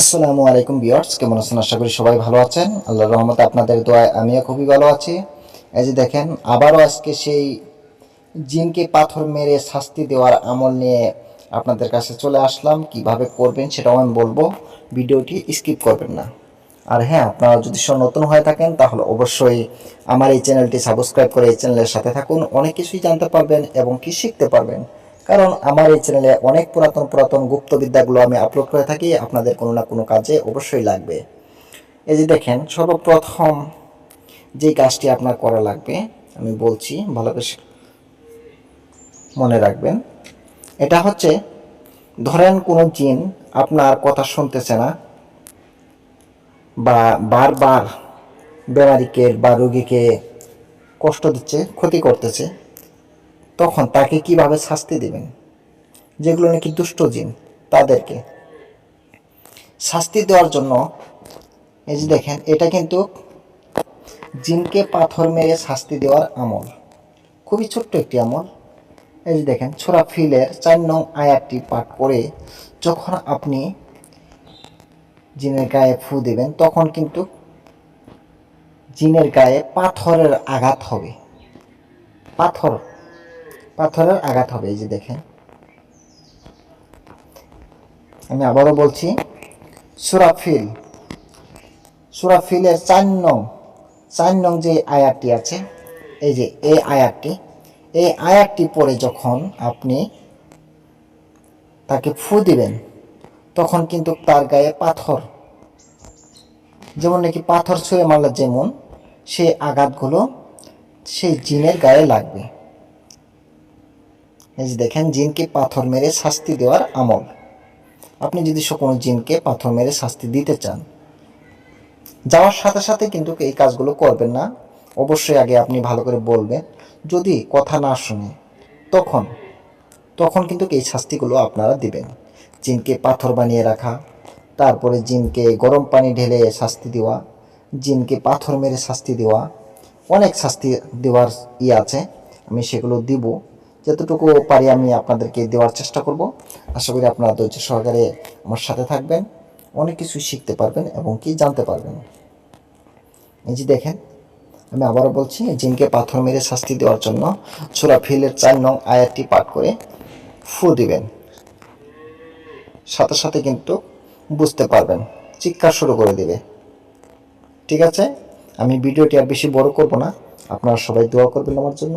আসসালামু আলাইকুম বিয়ার্স কেমন আছেন? আশা করি সবাই ভালো আছেন। আল্লাহর রহমতে আপনাদের দোয়ায় আমিও খুবই ভালো আছি। এই যে দেখেন, আবারও আজকে সেই জিনকে পাথর মেরে শাস্তি দেওয়ার আমল নিয়ে আপনাদের কাছে চলে আসলাম। কীভাবে করবেন সেটাও আমি বলব। ভিডিওটি স্কিপ করবেন না। আর হ্যাঁ আপনারা যদি নতুন হয়ে থাকেন, তাহলে অবশ্যই আমার এই চ্যানেলটি সাবস্ক্রাইব করে এই চ্যানেলের সাথে থাকুন। অনেক কিছুই জানতে পারবেন এবং কি শিখতে পারবেন। কারণ আমার এই চ্যানেলে অনেক পুরাতন পুরাতন গুপ্তবিদ্যাগুলো আমি আপলোড করে থাকি, আপনাদের কোনো না কোনো কাজে অবশ্যই লাগবে। এই যে দেখেন, সর্বপ্রথম যে কাজটি আপনার করা লাগবে, আমি বলছি, ভালো করে মনে রাখবেন, এটা হচ্ছে, ধরেন কোনো জিন আপনার কথা শুনতেছে না, বা বারবার বেমারিকে বা রোগীকে কষ্ট দিচ্ছে, ক্ষতি করতেছে তখন তাকে কীভাবে শাস্তি দেবেন? যেগুলো নাকি দুষ্ট জিন, তাদেরকে। শাস্তি দেওয়ার জন্য, এই যে দেখেন, এটা কিন্তু জিনকে পাথর মেরে শাস্তি দেওয়ার আমল। খুবই ছোট্ট একটি আমল। এই যে দেখেন ছোড়া ফিলের চার নং আয়াতটি পাঠ করে যখন আপনি জিনের গায়ে ফু দেবেন, তখন কিন্তু জিনের গায়ে পাথরের আঘাত হবে। পাথর পাথরের আঘাত হবে, এই যে দেখেন। আমি আবারও বলছি সুরাফিল সুরাফিলের চার নং চার নং যে আয়াতটি আছে, এই যে এই আয়াতটি এই আয়াতটি পরে যখন আপনি তাকে ফু দিবেন, তখন কিন্তু তার গায়ে পাথর, যেমন নাকি পাথর ছুঁয়ে মারলে যেমন, সেই আঘাতগুলো সেই জিনের গায়ে লাগবে। এই যে দেখেন, জিনকে পাথর মেরে শাস্তি দেওয়ার আমল। আপনি যদি কোনো জিনকে পাথর মেরে শাস্তি দিতে চান, যাওয়ার সাথে সাথে কিন্তু এই কাজগুলো করবেন না। অবশ্যই আগে আপনি ভালো করে বলবেন, যদি কথা না শুনে, তখন তখন কিন্তু এই শাস্তিগুলো আপনারা দিবেন। জিনকে পাথর বানিয়ে রাখা, তারপরে জিনকে গরম পানি ঢেলে শাস্তি দেওয়া, জিনকে পাথর মেরে শাস্তি দেওয়া, অনেক শাস্তি দেওয়ার ই আছে, আমি সেগুলো দিব। যতটুকু পারি আমি আপনাদেরকে দেওয়ার চেষ্টা করব। আশা করি আপনারা ধৈর্য সহকারে আমার সাথে থাকবেন, অনেক কিছু শিখতে পারবেন এবং কি জানতে পারবেন। এই যে দেখেন, আমি আবারও বলছি জিনকে পাথর মেরে শাস্তি দেওয়ার জন্য সুরা ফিলের চার নং আয়াতটি পাঠ করে ফু দিবেন। সাথে সাথে কিন্তু বুঝতে পারবেন, চিৎকার শুরু করে দিবে। ঠিক আছে? আমি ভিডিওটি আর বেশি বড় করব না। আপনারা সবাই দোয়া করবেন আমার জন্য।